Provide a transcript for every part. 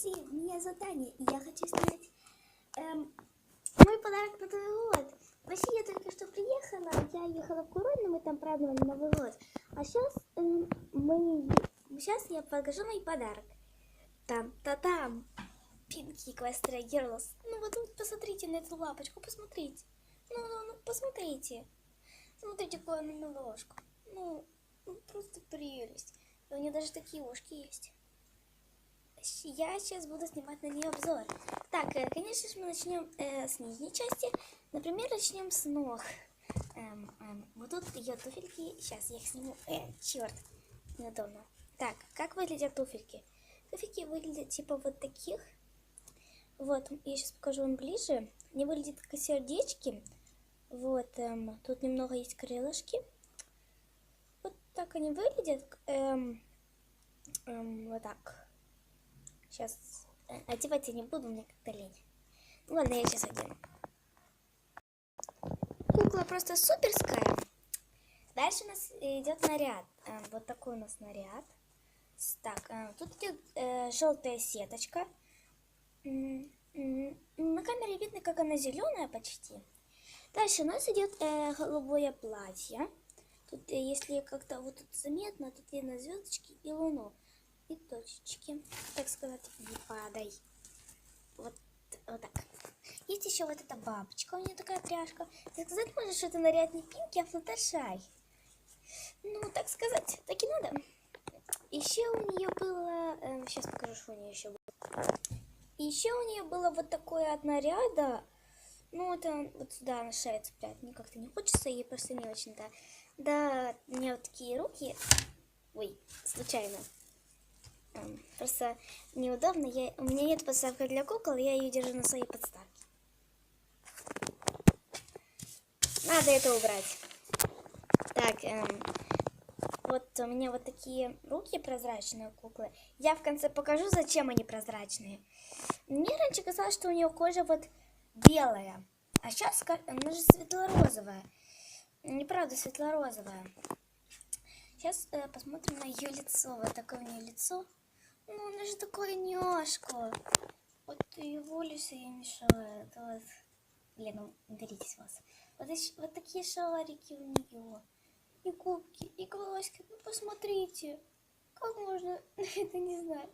Дети, у меня задание, и я хочу снять эм, мой подарок на Новый год. Вообще, я только что приехала, я ехала в Курон, мы там праздновали Новый год. А сейчас мы, сейчас я покажу мой подарок. Там-та-там, Пинки Эквестрия Герлос. Ну вот, вот посмотрите на эту лапочку, посмотрите. Ну, ну, ну, посмотрите. Смотрите, какую она милошка. Ну, ну, просто прелесть. И у нее даже такие ушки есть. Я сейчас буду снимать на нее обзор. Так, э, конечно же, мы начнем э, с нижней части. Например, начнем с ног. Эм, эм, вот тут ее туфельки. Сейчас я их сниму. Э, черт, неудобно. Так, как выглядят туфельки? Туфельки выглядят типа вот таких. Вот, я сейчас покажу вам ближе. Они выглядят как сердечки. Вот, эм, тут немного есть крылышки. Вот так они выглядят. Эм, эм, вот так. Сейчас э, одевать я не буду, мне как-то лень. Ну ладно, я сейчас одену. Кукла просто суперская. Дальше у нас идет наряд. Э, вот такой у нас наряд. Так, э, тут идет э, желтая сеточка. На камере видно, как она зеленая почти. Дальше у нас идет э, голубое платье. Тут, если как-то вот тут заметно, тут видно звездочки и луну и точечки. Так сказать, не падай. Вот, вот так. Есть еще вот эта бабочка, у нее такая пряжка. Так сказать можно, что это наряд не Пинки, а Флаттершай. Ну, так сказать, так и надо. Еще у нее было... Э, сейчас покажу, что у нее еще было. Еще у нее было вот такое от наряда. Ну, это вот сюда на шею цеплять. Мне как-то не хочется, ей просто не очень-то. Да, у меня вот такие руки. Ой, случайно. Просто неудобно. Я, у меня нет подставки для кукол, я ее держу на своей подставке. Надо это убрать. Так, эм, вот у меня вот такие руки прозрачные куклы. Я в конце покажу, зачем они прозрачные. Мне раньше казалось, что у нее кожа вот белая. А сейчас она же светло-розовая. Неправда, светло-розовая. Сейчас э, посмотрим на ее лицо. Вот такое у нее лицо. Ну, она же такая няшка. Вот ее волосы ей мешают. Вот. Блин, ну, беритесь вас. Вот, вот такие шарики у нее. И губки, и глазки. Ну, посмотрите. Как можно это не знать?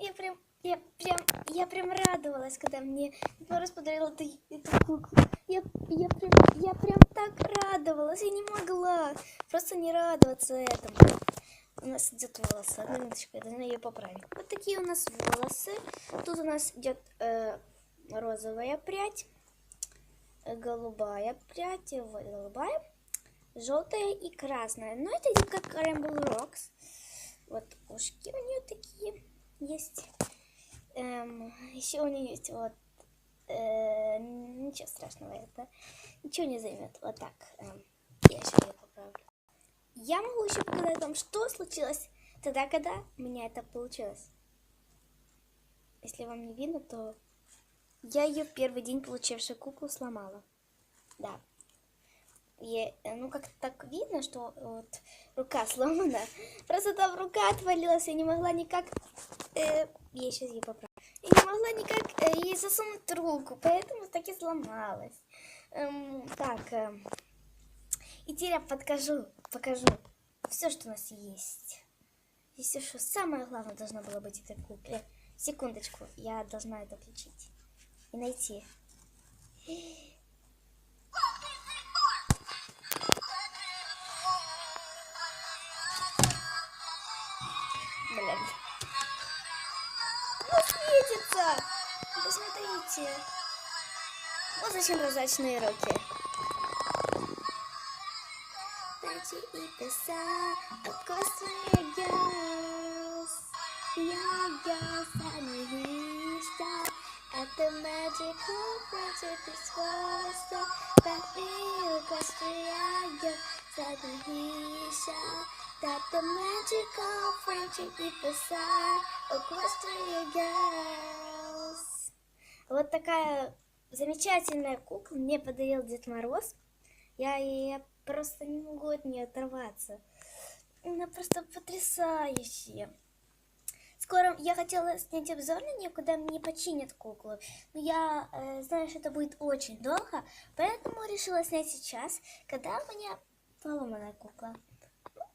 Я прям, я прям, я прям радовалась, когда мне Мороз подарил эту, эту куклу. Я, я, прям, я прям так радовалась, я не могла просто не радоваться этому у нас идет волосы. Минуточку, я должна ее поправить. Вот такие у нас волосы. Тут у нас идет э, розовая прядь, голубая прядь, вот голубая, желтая и красная. Но это идет как Rainbow Rocks. Вот ушки у нее такие есть. Эм, еще у нее есть вот э, ничего страшного это ничего не займет. Вот так. Эм, я сейчас ее поправлю. Я могу еще показать вам, что случилось тогда, когда у меня это получилось. Если вам не видно, то я ее первый день, получившую куклу, сломала. Да. И, ну, как так видно, что вот рука сломана. Просто там рука отвалилась, я не могла никак... Э, я сейчас ее поправлю. Я не могла никак э, ей засунуть руку, поэтому так и сломалась. Эм, так, э, и теперь я подкажу, покажу все, что у нас есть. Здесь все, что самое главное должно было быть этой кукле. Секундочку, я должна это включить и найти. Блин. Ну, светится! Посмотрите. Вот зачем прозрачные руки. The sun across the girls. Young girls and we stop at the magical friendship is was that we across the young suddenly shot that the magical friendship is beside across the girls. Вот такая замечательная кукла мне подарил Дед Мороз. Я ее просто не могу от нее оторваться. Она просто потрясающая. скоро я хотела снять обзор на нее, когда мне починят куклу. Но я э, знаю, что это будет очень долго, поэтому решила снять сейчас, когда у меня поломанная кукла.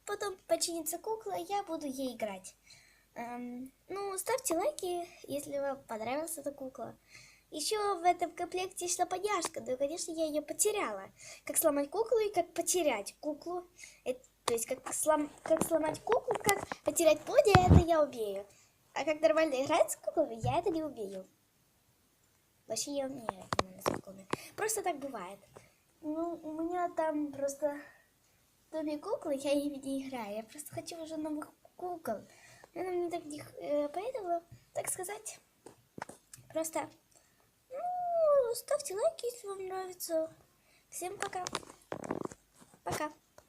Потом починится кукла, я буду ей играть. Эм, ну, ставьте лайки, если вам понравилась эта кукла. Еще в этом комплекте шла поняшка, да, конечно, я ее потеряла. Как сломать куклу и как потерять куклу. Это, то есть, как, слом, как сломать куклу, как потерять поди, это я убею. А как нормально играть с куклами, я это не убею. Вообще я умею нормально с куклами. Просто так бывает. Ну, у меня там просто в доме куклы, я ими не играю. Я просто хочу уже новых кукол. Она мне так не... э, Поэтому, так сказать, просто... Ставьте лайки, если вам нравится. Всем пока. Пока.